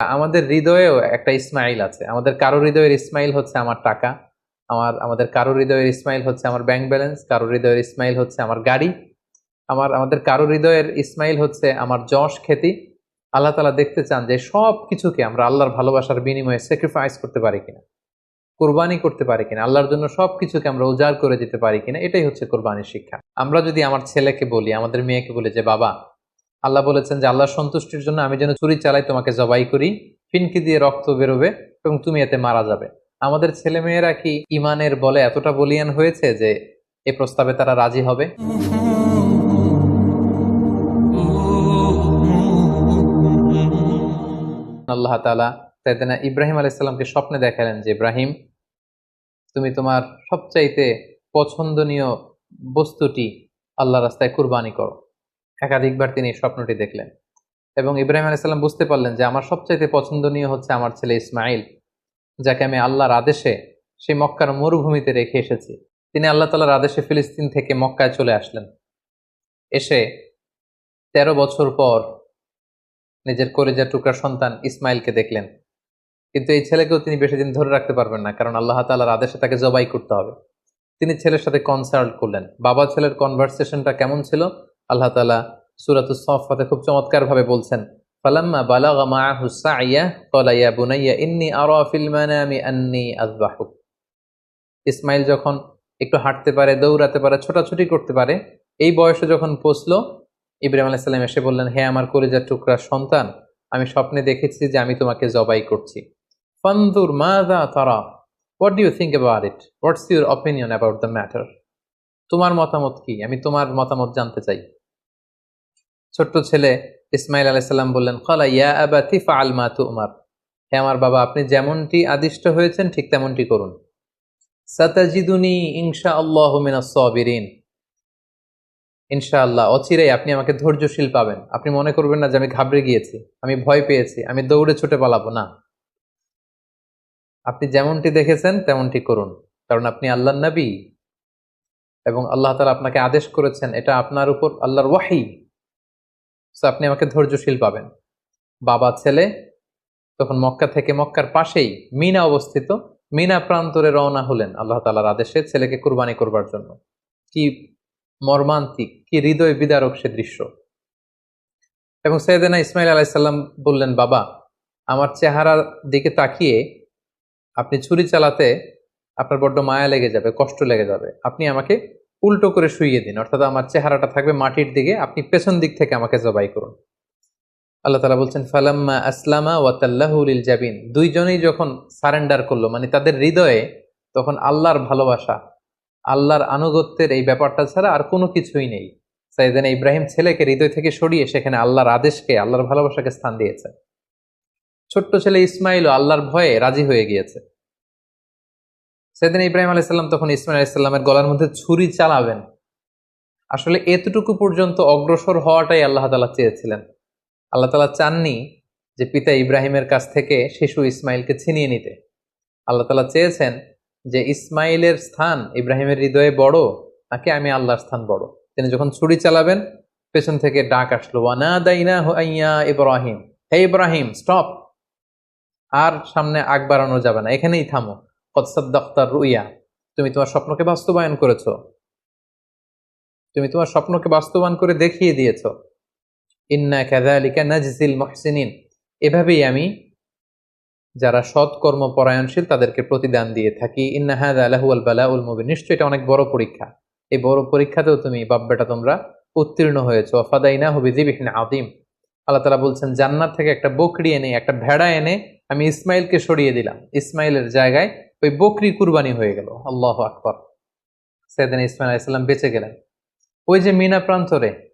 আমাদের হৃদয়েও একটা ইসমাইল আছে। আমাদের কারও হৃদয়ের ইসমাইল হচ্ছে আমার টাকা, আমার, আমাদের কারও হৃদয়ের ইসমাইল হচ্ছে আমার ব্যাংক ব্যালেন্স কারও হৃদয়ের ইসমাইল হচ্ছে আমার গাড়ি, আমার, আমাদের কারও হৃদয়ের ইসমাইল হচ্ছে আমার যশ খ্যাতি। আল্লাহ তালা দেখতে চান যে সব কিছুকে আমরা আল্লাহর ভালোবাসার বিনিময়ে স্যাক্রিফাইস করতে পারি কিনা, কোরবানি করতে পারি কিনা, আল্লাহর জন্য সব কিছুকে আমরা উজাড় করে দিতে পারি কিনা, এটাই হচ্ছে কোরবানির শিক্ষা। আমরা যদি আমার ছেলেকে বলি, আমাদের মেয়েকে বলি যে, বাবা আল্লাহ বলেছেন যে, আল্লাহর সন্তুষ্টির জন্য আমি যেন চুরি চালাই, তোমাকে জবাই করি, ফিনকি দিয়ে রক্ত বেরোবে এবং তুমি এতে মারা যাবে। আমাদের ছেলে মেয়েরা কি ইমানের বলে এতটা বলিয়ান হয়েছে যে, এ প্রস্তাবে তারা রাজি হবে? আল্লাহ তালা সাইদানা ইব্রাহিম আলাইসাল্লামকে স্বপ্নে দেখালেন যে, ইব্রাহিম, তুমি তোমার সবচাইতে পছন্দনীয় বস্তুটি আল্লাহ রাস্তায় কুরবানি করো। একাধিকবার তিনি স্বপ্নটি দেখলেন। এবং ইব্রাহিম আলাইসাল্লাম বুঝতে পারলেন যে আমার সবচাইতে পছন্দনীয় হচ্ছে আমার ছেলে ইসমাইল যাকে আমি আল্লাহর আদেশে সেই মক্কার মরুভূমিতে রেখে এসেছি। তিনি আল্লাহ তালার আদেশে ফিলিস্তিন থেকে মক্কায় চলে আসলেন। এসে তেরো বছর পর নিজের কলেজের টুকরা সন্তান ইসমাইলকে দেখলেন। কিন্তু এই ছেলেকেও তিনি বেশি দিন ধরে রাখতে পারবেন না, কারণ আল্লাহ তালার আদেশে তাকে জবাই করতে হবে। তিনি ছেলের সাথে কনসাল্ট করলেন। বাবা ছেলের কনভারসেশনটা কেমন ছিল? আল্লাহ তালা সুরাত সফাতে খুব চমৎকার ভাবে বলছেন, ফালাম্মা বালাগা মাআহু সাইয়া, ক্বালা ইয়া বুনাইয়া ইন্নী আরা ফিল মানামি আন্নী আযবাহুক ইসমাইল যখন একটু হাঁটতে পারে, দৌড়াতে পারে, ছোটাছুটি করতে পারে, এই বয়সে যখন পৌঁছলো, ইব্রাহিম আলাইহিস সালাম এসে বললেন, হে আমার কলিজার টুকরা সন্তান, আমি স্বপ্নে দেখেছি যে আমি তোমাকে জবাই করছি। ফানদুর মাযা তারা, what do you think about it? What's your opinion about the matter? তোমার মতামত কি? আমি তোমার মতামত জানতে চাই। ছোট্ট ছেলে ইসমাইল আলাইসাল্লাম বললেন খালা ইয়া আবাতি ফাআল মা তুমার। হে আমার বাবা, আপনি যেমনটি আদিষ্ট হয়েছেন, ঠিক তেমনটি করুন। সাতাজিদুনি ইনশা আল্লাহ মিনাস সাবিরিন। ইনশাআল্লাহ, অচিরেই আপনি আমাকে ধৈর্যশীল পাবেন। আপনি মনে করবেন না যে আমি ঘাবড়ে গিয়েছি, আমি ভয় পেয়েছি, আমি দৌড়ে ছুটে পালাবো। না। আপনি যেমনটি দেখেছেন, তেমনটি করুন। কারণ আপনি আল্লাহ নবী এবং আল্লাহ তালা আপনাকে আদেশ করেছেন, এটা আপনার উপর আল্লাহর ওয়াহি। সো আপনি আমাকে ধৈর্যশীল পাবেন। বাবা, ছেলে, তখন মক্কা থেকে মক্কার পাশেই মিনা অবস্থিত। মিনা প্রান্তরে রওনা হলেন আল্লাহ তালার আদেশে ছেলেকে কুরবানি করবার জন্য। কি মর্মান্তিক, কি হৃদয় বিদারক সে দৃশ্য। এবং সৈয়দানা ইসমাইল আলাইসাল্লাম বললেন, বাবা, আমার চেহারার দিকে তাকিয়ে আপনি ছুরি চালাতে আপনার বড্ড মায়া লেগে যাবে, কষ্ট লেগে যাবে। আপনি আমাকে উল্টো করে শুইয়ে দিন। অর্থাৎ আমার চেহারাটা থাকবে মাটির দিকে। আপনি পেছন দিক থেকে আমাকে জবাই করুন। আল্লাহ তালা বলছেন, ফালাম্মা আসলামা ওয়াতাল্লাহুল জাবিন। দুইজনেই যখন সারেন্ডার করল মানে তাদের হৃদয়ে তখন আল্লাহর ভালোবাসা, আল্লাহর আনুগত্যের এই ব্যাপারটা ছাড়া আর কোনো কিছুই নেই। সাইদান ইব্রাহিম ছেলেকে হৃদয় থেকে সরিয়ে সেখানে আল্লাহর আদেশকে, আল্লাহর ভালোবাসাকে স্থান দিয়েছে। ছোট্ট ছেলে ইসমাইলও আল্লাহর ভয়ে রাজি হয়ে গিয়েছে। সেদিন ইব্রাহিম আলাইসাল্লাম তখন ইসমাইল আলাইসাল্লামের গলার মধ্যে ছুরি চালাবেন। আসলে এতটুকু পর্যন্ত অগ্রসর হওয়াটাই আল্লাহ তালা চেয়েছিলেন। আল্লাহ তালা চাননি যে পিতা ইব্রাহিমের কাছ থেকে শিশু ইসমাইলকে ছিনিয়ে নিতে। আল্লাহ তালা চেয়েছেন যে ইসমাইলের স্থান ইব্রাহিমের হৃদয়ে বড়, নাকি আমি আল্লাহর স্থান বড়। তিনি যখন ছুরি চালাবেন, পেছন থেকে ডাক আসলো দাইনা ইব্রাহিম। হে ইব্রাহিম, স্টপ! আর সামনে আগ বাড়ানো যাবে না, এখানেই থামো। কৎসাদ্দাক্তার রুইয়া তুমি তোমার স্বপ্নকে বাস্তবায়ন করেছ। তুমি তোমার স্বপ্নকে বাস্তবায়ন করে দেখিয়ে দিয়েছ। ইন্না কাযালিকা নাজজিল মুহসিনিন। এভাবেই আমি যারা সৎ কর্ম পরায়ণশীল তাদেরকে প্রতিদান দিয়ে থাকি। ইন্না হাযা বালা উল মুবিন। নিশ্চয়ই এটা অনেক বড় পরীক্ষা। এই বড় পরীক্ষাতেও তুমি বাব্বেটা তোমরা উত্তীর্ণ হয়েছো। ফাদাইনা হুবিযিবিহিন আযীম। আল্লাহ তাআলা বলছেন, জান্নাত থেকে একটা বকরি এনে, একটা ভেড়া এনে আমি ইসমাইলকে সরিয়ে দিলাম। ইসমাইলের জায়গায় ওই বকরি কুরবানি হয়ে গেল। আল্লাহ আকবর। সেদিন ইসমাইল ইসলাম বেঁচে গেলেন। ওই যে মিনা প্রান্তরে